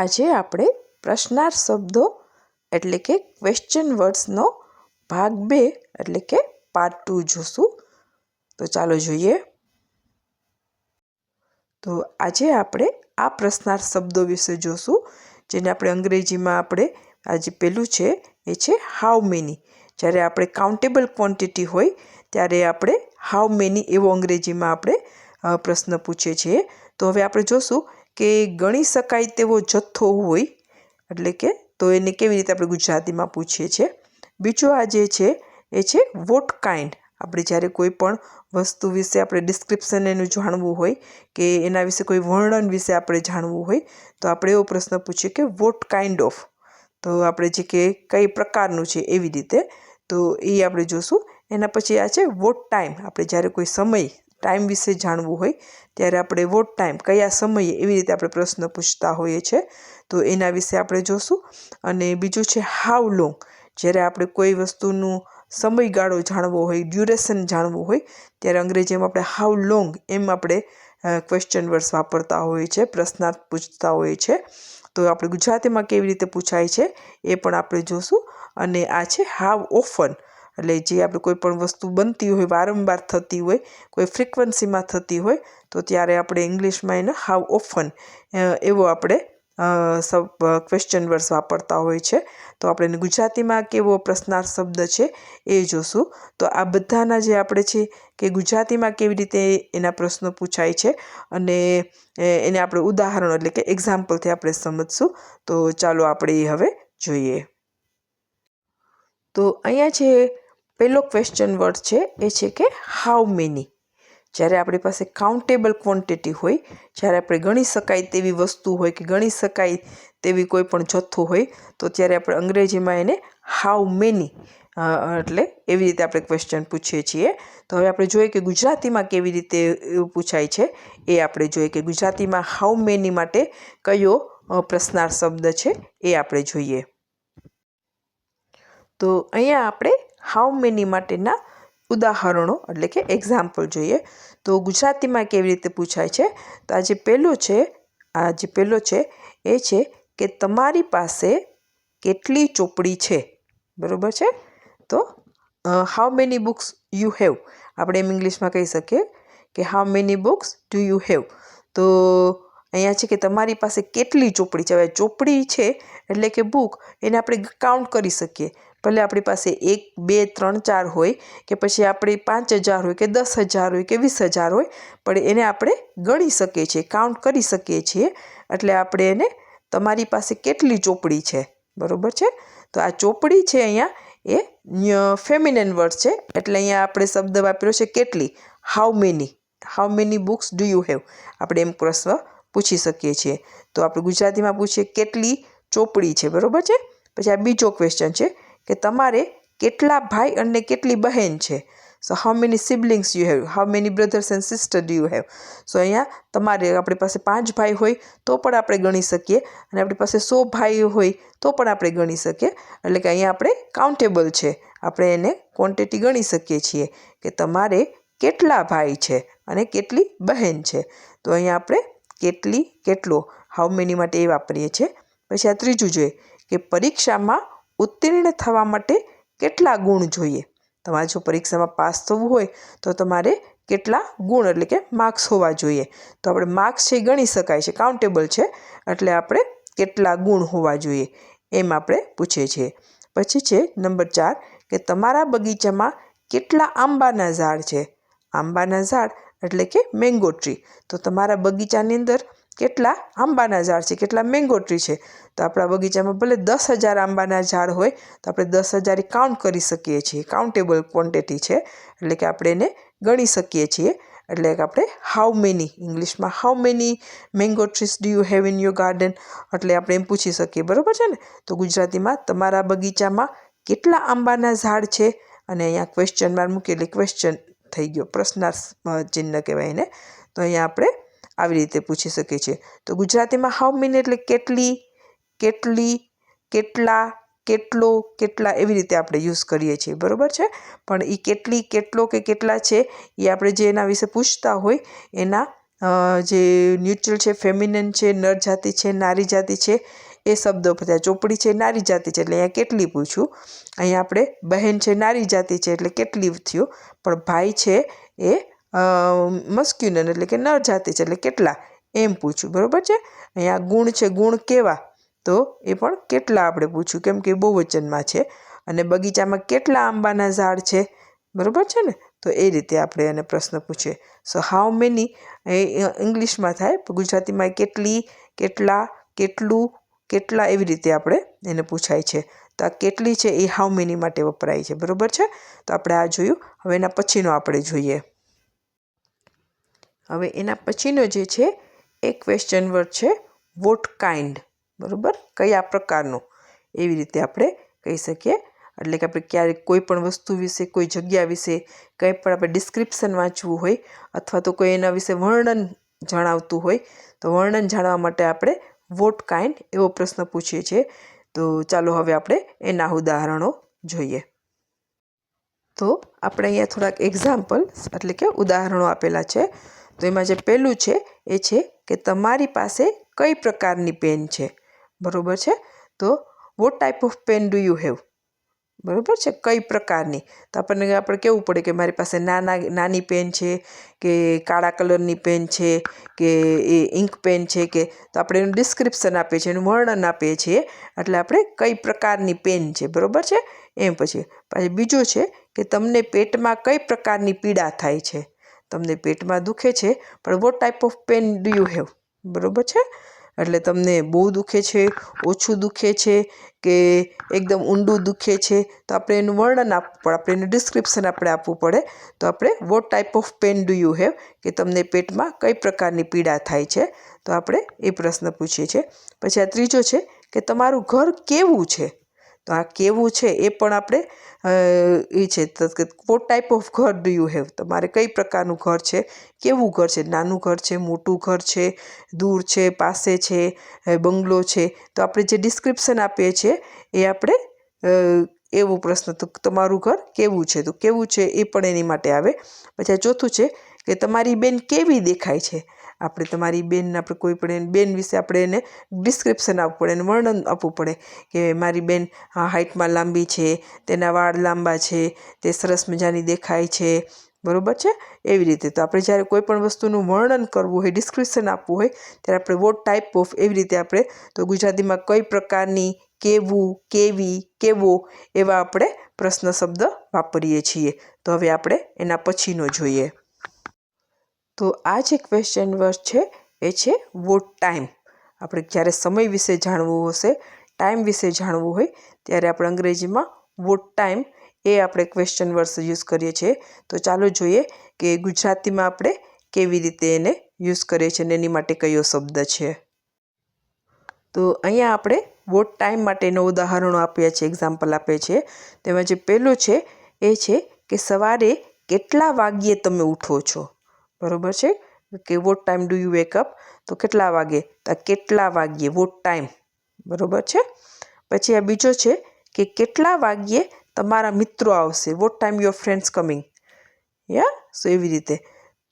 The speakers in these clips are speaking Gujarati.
આજે આપણે પ્રશ્નાર્થ શબ્દો, એટલે કે ક્વેશ્ચન વર્ડ્સનો ભાગ બે, એટલે કે પાર્ટ ટુ જોશું. તો ચાલો જોઈએ. તો આજે આપણે આ પ્રશ્નાર્થ શબ્દો વિશે જોશું, જેને આપણે અંગ્રેજીમાં આપણે આજે પહેલું છે, એ છે હાઉ મેની જ્યારે આપણે કાઉન્ટેબલ ક્વોન્ટિટી હોય, ત્યારે આપણે હાઉ મેની એવો અંગ્રેજીમાં આપણે પ્રશ્ન પૂછીએ છીએ. તો હવે આપણે જોશું કે ગણી શકાય તેવો જથ્થો હોય, એટલે કે તો એને કેવી રીતે આપણે ગુજરાતીમાં પૂછીએ છીએ? બીજો આ જે છે, એ છે વોટ કાઇન્ડ આપણે જ્યારે કોઈ પણ વસ્તુ વિશે આપણે ડિસ્ક્રિપ્શન એનું જાણવું હોય, કે એના વિશે કોઈ વર્ણન વિશે આપણે જાણવું હોય, તો આપણે એવો પ્રશ્ન પૂછીએ કે વોટ કાઇન્ડ ઓફ તો આપણે જે કે કઈ પ્રકારનું છે એવી રીતે, તો એ આપણે જોશું. એના પછી આ છે વોટ ટાઈમ આપણે જ્યારે કોઈ સમય ટાઈમ વિશે જાણવું હોય, ત્યારે આપણે વોટ ટાઈમ કયા સમયે એવી રીતે આપણે પ્રશ્ન પૂછતા હોઈએ છીએ તો એના વિશે આપણે જોશું. અને બીજું છે હાઉ લોંગ જ્યારે આપણે કોઈ વસ્તુનું સમયગાળો જાણવો હોય ડ્યુરેશન જાણવું હોય, ત્યારે અંગ્રેજીમાં આપણે હાઉ લોંગ એમ આપણે ક્વેશ્ચન વર્ડ્સ વાપરતા હોઈએ છીએ પ્રશ્નાર્થ પૂછતા હોઈએ છીએ તો આપણે ગુજરાતીમાં કેવી રીતે પૂછાય છે, એ પણ આપણે જોશું. અને આ છે હાવ ઓફન એટલે જે આપણે કોઈ પણ વસ્તુ બનતી હોય, વારંવાર થતી હોય, કોઈ ફ્રિકવન્સીમાં થતી હોય, તો ત્યારે આપણે ઇંગ્લિશમાં એને હાવ ઓફન એવો આપણે ક્વેશ્ચન વર્ડ્સ વાપરતા હોય છે. તો આપણે ગુજરાતીમાં કેવો પ્રશ્નાર્થ શબ્દ છે એ જોશું. તો આ બધાના જે આપણે છે કે ગુજરાતીમાં કેવી રીતે એના પ્રશ્નો પૂછાય છે અને એને આપણે ઉદાહરણો એટલે કે એક્ઝામ્પલથી આપણે સમજશું. તો ચાલો આપણે એ હવે જોઈએ. તો અહીંયા જે પહેલો ક્વેશ્ચન વર્ડ છે, એ છે કે હાઉ મેની જ્યારે આપણી પાસે કાઉન્ટેબલ ક્વોન્ટિટી હોય, જ્યારે આપણે ગણી શકાય તેવી વસ્તુ હોય કે ગણી શકાય તેવી કોઈ પણ જથ્થો હોય, તો ત્યારે આપણે અંગ્રેજીમાં એને હાઉ મેની એટલે એવી રીતે આપણે ક્વેશ્ચન પૂછીએ છીએ. તો હવે આપણે જોઈએ કે ગુજરાતીમાં કેવી રીતે પૂછાય છે, એ આપણે જોઈએ કે ગુજરાતીમાં હાઉ મેની માટે કયો પ્રશ્નાર્થ શબ્દ છે, એ આપણે જોઈએ. તો અહીંયા આપણે હાઉ મેની માટેના ઉદાહરણો, એટલે કે એક્ઝામ્પલ જોઈએ. તો ગુજરાતીમાં કેવી રીતે પૂછાય છે? તો આ જે પહેલું છે, આ જે પહેલો છે, એ છે કે તમારી પાસે કેટલી ચોપડી છે? બરાબર છે? તો how many books you have આપણે એમ ઇંગ્લિશમાં કહી શકીએ કે how many books do you have તો, અહીંયા છે કે તમારી પાસે કેટલી ચોપડી છે? હવે ચોપડી છે એટલે કે બુક એને આપણે કાઉન્ટ કરી શકીએ. ભલે આપણી પાસે એક, બે, ત્રણ, ચાર હોય કે પછી આપણે પાંચ હજાર હોય કે દસ હજાર હોય કે વીસ હજાર હોય, પણ એને આપણે ગણી શકીએ છીએ કાઉન્ટ કરી શકીએ છીએ. એટલે આપણે એને તમારી પાસે કેટલી ચોપડી છે? બરાબર છે? તો આ ચોપડી છે અહીંયા એ ફેમિનન વર્ડ છે. એટલે અહીંયા આપણે શબ્દ વાપર્યો છે કેટલી? How many how many books do you have આપણે એમ પ્રશ્ન પૂછી શકીએ છીએ. તો આપણે ગુજરાતીમાં પૂછીએ કેટલી ચોપડી છે? બરાબર છે? પછી આ બીજો ક્વેશ્ચન છે. કે તમારે કેટલા ભાઈ અને કેટલી બહેન છે? So how many siblings you have how many brothers and sister you have so અહીંયા તમારે આપણી પાસે પાંચ ભાઈ હોય તો પણ આપણે ગણી શકીએ. અને આપણી પાસે સો ભાઈ હોય તો પણ આપણે ગણી શકીએ. એટલે કે અહીંયા આપણે કાઉન્ટેબલ છે. આપણે એને ક્વોન્ટિટી ગણી શકીએ છીએ કે તમારે કેટલા ભાઈ છે અને કેટલી બહેન છે. તો અહીંયા આપણે કેટલી, કેટલો હાઉ મેની માટે એ વાપરીએ છીએ. પછી આ ત્રીજું જોઈએ કે પરીક્ષામાં ઉત્તીર્ણ થવા માટે કેટલા ગુણ જોઈએ? તમારે જો પરીક્ષામાં પાસ થવું હોય, તો તમારે કેટલા ગુણ એટલે કે માર્ક્સ હોવા જોઈએ. તો આપણે માર્ક્સ છે ગણી શકાય છે, કાઉન્ટેબલ છે, એટલે આપણે કેટલા ગુણ હોવા જોઈએ, એમ આપણે પૂછીએ છીએ પછી છે નંબર ચાર, કે તમારા બગીચામાં કેટલા આંબાના ઝાડ છે? આંબાના ઝાડ એટલે કે મેંગો ટ્રી તો તમારા બગીચાની અંદર કેટલા આંબાના ઝાડ છે, કેટલા મેંગો ટ્રી છે. તો આપણા બગીચામાં ભલે દસ હજાર આંબાના ઝાડ હોય, તો આપણે દસ હજાર કાઉન્ટ કરી શકીએ છીએ. કાઉન્ટેબલ ક્વોન્ટિટી છે, એટલે કે આપણે એને ગણી શકીએ છીએ. એટલે કે આપણે હાઉ મેની ઇંગ્લિશમાં how many mango trees do you have in your garden એટલે આપણે એમ પૂછી શકીએ, બરાબર છે ને? તો ગુજરાતીમાં તમારા બગીચામાં કેટલા આંબાના ઝાડ છે? અને અહીંયા ક્વેશ્ચન માર્ક મૂકેલી ક્વેશ્ચન થઈ ગયો. પ્રશ્નાર્થ ચિહ્ન કહેવાય એને. તો અહીંયા આપણે આવી રીતે પૂછી શકીએ છીએ તો ગુજરાતીમાં હાઉ મીન એટલે કેટલી કેટલી, કેટલા, કેટલો, કેટલા એવી રીતે આપણે યુઝ કરીએ છીએ. બરાબર છે? પણ એ કેટલી, કેટલો કે કેટલા છે એ આપણે જે એના વિશે પૂછતા હોય, એના જે ન્યુટ્રલ છે ફેમિનન છે, નર જાતિ છે, નારી જાતિ છે, એ શબ્દો બધા ચોપડી છે, નારી જાતિ છે, એટલે અહીંયા કેટલી પૂછ્યું અહીંયા આપણે બહેન છે, નારી જાતિ છે, એટલે કેટલી થયું? પણ ભાઈ છે એ મસ્ક્યુનન એટલે કે નર જાતિ છે એટલે કેટલા? એમ પૂછ્યું. બરાબર છે? અહીંયા ગુણ છે, ગુણ કેવા? તો એ પણ કેટલા આપણે પૂછ્યું. કેમ કે બહુવચનમાં છે. અને બગીચામાં કેટલા આંબાના ઝાડ છે? બરાબર છે ને? તો એ રીતે આપણે એને પ્રશ્ન પૂછીએ. સો હાઉ મેની એ ઇંગ્લિશમાં થાય ગુજરાતીમાં કેટલી, કેટલા, કેટલું, કેટલા એવી રીતે આપણે એને પૂછાય છે. તો આ કેટલી છે એ હાઉ મેની માટે વપરાય છે. બરાબર છે? તો આપણે આ જોયું. હવે એના પછીનો આપણે જોઈએ. હવે એના પછીનો જે છે, એ ક્વેશ્ચન વર્ડ છે વોટ કાઇન્ડ બરાબર? કયા પ્રકારનું? એવી રીતે આપણે કહી શકીએ. એટલે કે આપણે ક્યારેક કોઈ પણ વસ્તુ વિશે, કોઈ જગ્યા વિશે કંઈ પણ આપણે ડિસ્ક્રિપ્શન વાંચવું હોય અથવા તો કોઈ એના વિશે વર્ણન જણાવતું હોય, તો વર્ણન જાણવા માટે આપણે વોટ કાઇન્ડ એવો પ્રશ્ન પૂછીએ છીએ. તો ચાલો હવે આપણે એના ઉદાહરણો જોઈએ. તો આપણે અહીંયા થોડાક એક્ઝામ્પલ એટલે કે ઉદાહરણો આપેલા છે. તો એમાં જે પહેલું છે, એ છે કે તમારી પાસે કઈ પ્રકારની પેન છે? બરાબર છે? તો what type of pen do you have બરાબર છે? કઈ પ્રકારની? તો આપણને આપણે કહેવું પડે કે મારી પાસે નાના, નાની પેન છે કે કાળા કલરની પેન છે કે એ ઇંક પેન છે કે, તો આપણે એનું ડિસ્ક્રિપ્શન આપીએ છીએ, એનું વર્ણન આપીએ છીએ. એટલે આપણે કઈ પ્રકારની પેન છે? બરાબર છે? એમ પછી. પછી બીજું છે કે તમને પેટમાં કઈ પ્રકારની પીડા થાય છે? તમને પેટમાં દુખે છે, પણ what type of pain do you have બરાબર છે? એટલે તમને બહુ દુખે છે, ઓછું દુખે છે, કે એકદમ ઊંડું દુખે છે, તો આપણે એનું વર્ણન આપવું પડે આપણે એનું ડિસ્ક્રિપ્શન આપણે આપવું પડે. તો આપણે what type of pain do you have કે તમને પેટમાં કઈ પ્રકારની પીડા થાય છે? તો આપણે એ પ્રશ્ન પૂછીએ છીએ. પછી આ ત્રીજો છે કે તમારું ઘર કેવું છે? તો આ કેવું છે એ પણ આપણે એ છે. વોટ ટાઈપ ઓફ ઘર ડુ યુ હેવ તમારે કઈ પ્રકારનું ઘર છે? કેવું ઘર છે? નાનું ઘર છે? મોટું ઘર છે? દૂર છે? પાસે છે? બંગલો છે? તો આપણે જે ડિસ્ક્રિપ્શન આપીએ છીએ એ આપણે એવો પ્રશ્ન. તો તમારું ઘર કેવું છે? તો કેવું છે એ પણ એની માટે આવે. પછી ચોથું છે કે તમારી બેન કેવી દેખાય છે? આપણે તમારી બેન આપણે કોઈ પણ બેન વિશે આપણે એને ડિસ્ક્રિપ્શન આપવું પડે એને વર્ણન આપવું પડે કે મારી બેન હાઇટમાં લાંબી છે, તેના વાળ લાંબા છે, તે સરસ મજાની દેખાય છે, બરાબર છે? એવી રીતે. તો આપણે જ્યારે કોઈ પણ વસ્તુનું વર્ણન કરવું હોય ડિસ્ક્રિપ્શન આપવું હોય, ત્યારે આપણે વોટ ટાઈપ ઓફ એવી રીતે આપણે, તો ગુજરાતીમાં કઈ પ્રકારની કેવું, કેવી, કેવો એવા આપણે પ્રશ્ન શબ્દ વાપરીએ છીએ. તો હવે આપણે એના પછીનો જોઈએ. તો આ જે ક્વેશ્ચન વર્ડ છે, એ છે વોટ ટાઈમ આપણે જ્યારે સમય વિશે જાણવું હશે ટાઈમ વિશે જાણવું હોય, ત્યારે આપણે અંગ્રેજીમાં વોટ ટાઈમ એ આપણે ક્વેશ્ચન વર્ડ્સ યુઝ કરીએ છીએ. તો ચાલો જોઈએ કે ગુજરાતીમાં આપણે કેવી રીતે એને યુઝ કરીએ છીએ અને એની માટે કયો શબ્દ છે. તો અહીંયા આપણે વોટ ટાઈમ માટેનો ઉદાહરણો આપ્યા છે એક્ઝામ્પલ આપે છે. તેમાં જે પહેલું છે, એ છે કે સવારે કેટલા વાગ્યે તમે ઉઠો છો? બરાબર છે? કે what time do you wake up તો કેટલા વાગે? તો કેટલા વાગ્યે? વોટ ટાઈમ બરાબર છે? પછી આ બીજો છે કે કેટલા વાગ્યે તમારા મિત્રો આવશે? What time your friends coming yeah so એવી રીતે.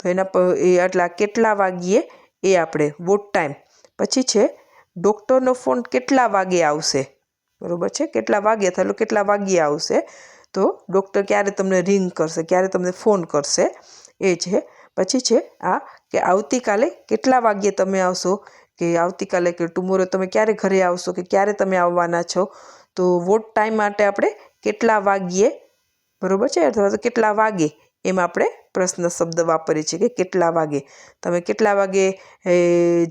તો એના એ આટલા કેટલા વાગ્યે? એ આપણે વોટ ટાઈમ પછી છે ડૉક્ટરનો ફોન કેટલા વાગે આવશે? બરાબર છે? કેટલા વાગે થયેલો કેટલા વાગ્યે આવશે? તો ડૉક્ટર ક્યારે તમને રિંગ કરશે? ક્યારે તમને ફોન કરશે? એ છે. પછી છે આ કે આવતીકાલે કેટલા વાગ્યે તમે આવશો? કે આવતીકાલે કે ટુમોરો તમે ક્યારે ઘરે આવશો? કે ક્યારે તમે આવવાના છો? તો વોટ ટાઈમ માટે આપણે કેટલા વાગ્યે, બરાબર છે? અથવા તો કેટલા વાગે એમ આપણે પ્રશ્ન શબ્દ વાપરીએ છીએ કે કેટલા વાગે? તમે કેટલા વાગે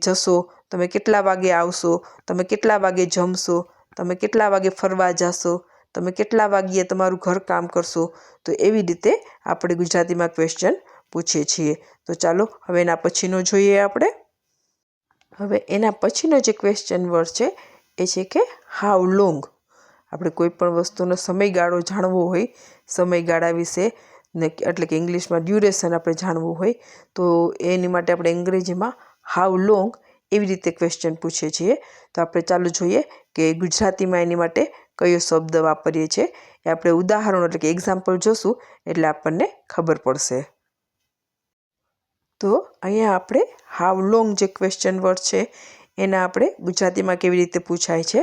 જશો? તમે કેટલા વાગે આવશો? તમે કેટલા વાગે જમશો? તમે કેટલા વાગે ફરવા જશો? તમે કેટલા વાગ્યે તમારું ઘર કામ કરશો? તો એવી રીતે આપણે ગુજરાતીમાં ક્વેશ્ચન પૂછીએ છીએ. તો ચાલો, હવે એના પછીનો જોઈએ આપણે. હવે એના પછીનો જે ક્વેશ્ચન વર્ડ છે, એ છે કે હાઉ લોંગ આપણે કોઈ પણ વસ્તુનો સમયગાળો જાણવો હોય, સમયગાળા વિશે, ને એટલે કે ઇંગ્લિશમાં ડ્યુરેશન આપણે જાણવું હોય, તો એની માટે આપણે અંગ્રેજીમાં હાઉ લોંગ એવી રીતે ક્વેશ્ચન પૂછીએ છીએ. તો આપણે ચાલુ જોઈએ કે ગુજરાતીમાં એની માટે કયો શબ્દ વાપરીએ છીએ. એ આપણે ઉદાહરણ એટલે કે એક્ઝામ્પલ જોશું, એટલે આપણને ખબર પડશે. તો અહીંયા આપણે હાવ લોંગ જે ક્વેશ્ચન વર્ડ છે, એના આપણે ગુજરાતીમાં કેવી રીતે પૂછાય છે,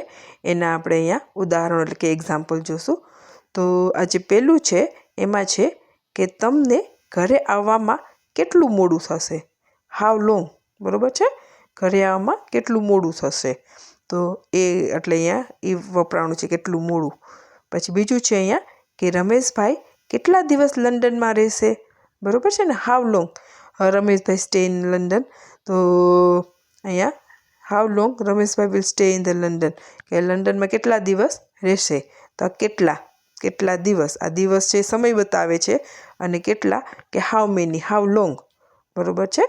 એના આપણે અહીંયા ઉદાહરણ એટલે કે એક્ઝામ્પલ જોશું. તો આ જે પહેલું છે, એમાં છે કે તમને ઘરે આવવામાં કેટલું મોડું થશે? હાવ લોંગ બરાબર છે? ઘરે આવવામાં કેટલું મોડું થશે? તો એ એટલે અહીંયા એ વપરાણું છે કેટલું મોડું. પછી બીજું છે અહીંયા કે રમેશભાઈ કેટલા દિવસ લંડનમાં રહેશે? બરાબર છે ને? How long Rameshbhai stay in London તો અહીંયા how long Rameshbhai will stay in the London કે લંડનમાં કેટલા દિવસ રહેશે? તો કેટલા કેટલા દિવસ? આ દિવસ છે સમય બતાવે છે અને કેટલા, કે હાવ મેની હાવ લોંગ બરાબર છે?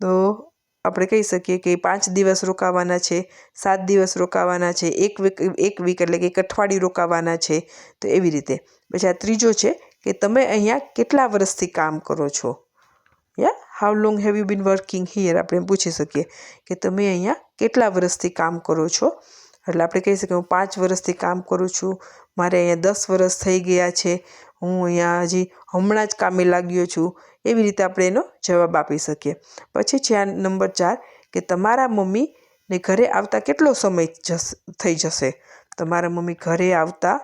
તો આપણે કહી શકીએ કે પાંચ દિવસ રોકાવાના છે, સાત દિવસ રોકાવાના છે, એક વીક એક વીક એટલે કે એક અઠવાડિયું રોકાવાના છે. તો એવી રીતે. પછી આ ત્રીજો છે કે તમે અહીંયા કેટલા વર્ષથી કામ કરો છો? યા how long have you been working here આપણે પૂછી શકીએ કે તમે અહીંયા કેટલા વર્ષથી કામ કરો છો? એટલે આપણે કહી શકીએ હું પાંચ વર્ષથી કામ કરું છું, મારે અહીંયા દસ વર્ષ થઈ ગયા છે, હું અહીંયા હજી હમણાં જ કામે લાગ્યો છું. એવી રીતે આપણે એનો જવાબ આપી શકીએ. પછી છે આ નંબર ચાર કે તમારા મમ્મીને ઘરે આવતા કેટલો સમય જશે થઈ જશે? તમારા મમ્મી ઘરે આવતા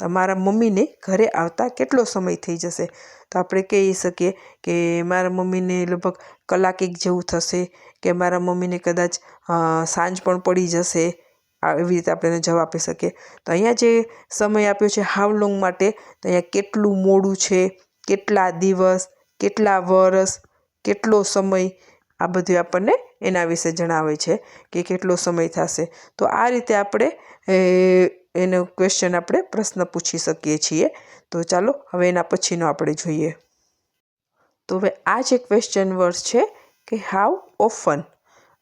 તમારા મમ્મીને ઘરે આવતા કેટલો સમય થઈ જશે? તો આપણે કહી શકીએ કે મારા મમ્મીને લગભગ કલાક એક જેવું થશે, કે મારા મમ્મીને કદાચ સાંજ પણ પડી જશે એવી રીતે આપણે જવાબ આપી શકીએ. તો અહીંયા જે સમય આપ્યો છે હાવ લોંગ માટે, તો અહીંયા કેટલું મોડું છે, કેટલા દિવસ, કેટલા વર્ષ કેટલો સમય, આ બધું આપણને એના વિશે જણાવે છે કે કેટલો સમય થશે. તો આ રીતે આપણે એનો ક્વેશ્ચન આપણે પ્રશ્ન પૂછી શકીએ છીએ. તો ચાલો, હવે એના પછીનો આપણે જોઈએ. તો હવે આ જે ક્વેશ્ચન વર્ડ છે કે હાવ ઓફન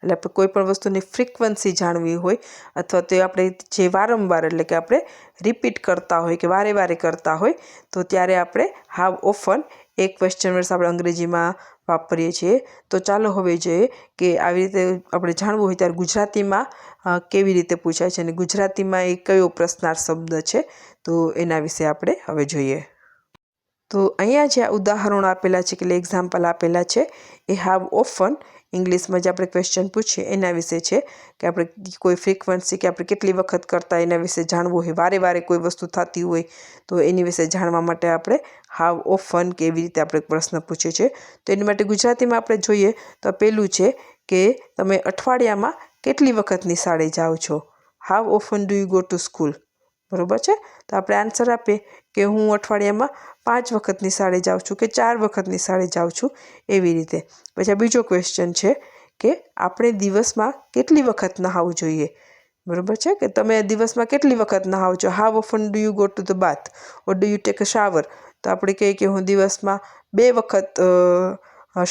એટલે આપણે કોઈ પણ વસ્તુની ફ્રિકવન્સી જાણવી હોય અથવા તો આપણે જે વારંવાર એટલે કે આપણે રિપીટ કરતા હોય કે વારે વારે કરતા હોય, તો ત્યારે આપણે હાવ ઓફન એક ક્વેશ્ચન વર્ડ્સ આપણે અંગ્રેજીમાં વાપરીએ છીએ. તો ચાલો હવે જોઈએ કે આવી રીતે આપણે જાણવું હોય ત્યારે ગુજરાતીમાં કેવી રીતે પૂછાય છે અને ગુજરાતીમાં એ કયો પ્રશ્નાર્થ શબ્દ છે? તો એના વિશે આપણે હવે જોઈએ. તો અહીંયા જે ઉદાહરણો આપેલા છે કે એક્ઝામ્પલ આપેલા છે, એ હાવ ઓફન ઇંગ્લિશમાં જે આપણે ક્વેશ્ચન પૂછીએ, એના વિશે છે કે આપણે કોઈ ફ્રિકવન્સી કે આપણે કેટલી વખત કરતા એના વિશે જાણવું હોય, વારે વારે કોઈ વસ્તુ થતી હોય, તો એની વિશે જાણવા માટે આપણે હાવ ઓફન કે એવી રીતે આપણે પ્રશ્ન પૂછીએ છીએ. તો એની માટે ગુજરાતીમાં આપણે જોઈએ તો પહેલું છે કે તમે અઠવાડિયામાં કેટલી વખત નિશાળે જાઓ છો? How often do you go to school બરાબર છે? તો આપણે આન્સર આપીએ. કે હું અઠવાડિયામાં પાંચ વખત નિશાળે જાઉં છું કે ચાર વખત નિશાળે જાઉં છું એવી રીતે. પછી બીજો ક્વેશ્ચન છે કે આપણે દિવસમાં કેટલી વખત નહાવું જોઈએ? બરાબર છે કે તમે દિવસમાં કેટલી વખત નહાવો છો? How often do you go to the bath or do you take a shower તો આપણે કહીએ કે હું દિવસમાં બે વખત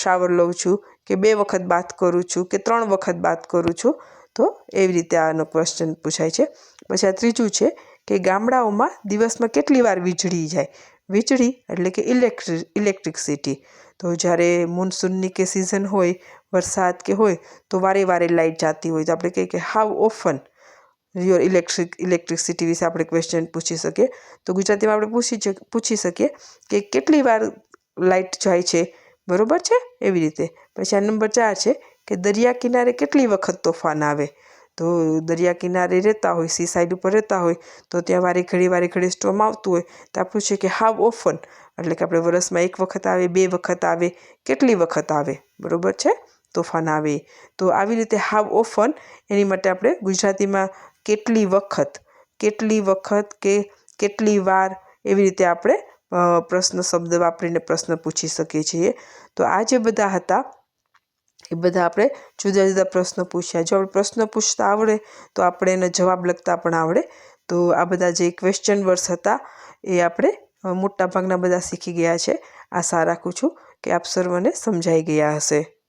શાવર લઉં છું કે બે વખત બાત કરું છું કે ત્રણ વખત બાત કરું છું. તો એવી રીતે આનો ક્વેશ્ચન પૂછાય છે. પછી આ ત્રીજું છે કે ગામડાઓમાં દિવસમાં કેટલી વાર વીજળી જાય? વીજળી એટલે કે ઇલેક્ટ્રિક ઇલેક્ટ્રિકસિટી તો જ્યારે મોન્સૂનની કે સિઝન હોય, વરસાદ કે હોય, તો વારે વારે લાઇટ જતી હોય. તો આપણે કહીએ કે how often your electric electricity વિશે આપણે ક્વેશ્ચન પૂછી શકીએ. તો ગુજરાતીમાં આપણે પૂછી પૂછી શકીએ કે કેટલી વાર લાઇટ જાય છે? બરાબર છે? એવી રીતે. પછી આ નંબર ચાર છે કે દરિયા કિનારે કેટલી વખત તોફાન આવે? તો દરિયા કિનારે રહેતા હોય સી સાઈડ ઉપર રહેતા હોય, તો ત્યાં વારે ઘડી વારે ઘડી સ્ટોમ આવતું હોય, તો આપણું છે કે હાવ ઓફન એટલે કે આપણે વરસમાં એક વખત આવે, બે વખત આવે, કેટલી વખત આવે? બરાબર છે? તોફાન આવે. તો આવી રીતે હાવ ઓફન એની માટે આપણે ગુજરાતીમાં કેટલી વખત કેટલી વખત કે કેટલી વાર એવી રીતે આપણે પ્રશ્ન, શબ્દ વાપરીને પ્રશ્ન પૂછી શકીએ છીએ. તો આ જે બધા હતા એ બધા આપણે જુદા જુદા પ્રશ્નો પૂછ્યા. જો આપણે પ્રશ્નો પૂછતા આવડે, તો આપણે એનો જવાબ લખતા પણ આવડે. તો આ બધા જે ક્વેશ્ચન વર્ડ્સ હતા, એ આપણે મોટાભાગના બધા શીખી ગયા છે. આશા રાખું છું કે આપ સર્વને સમજાઈ ગયા હશે.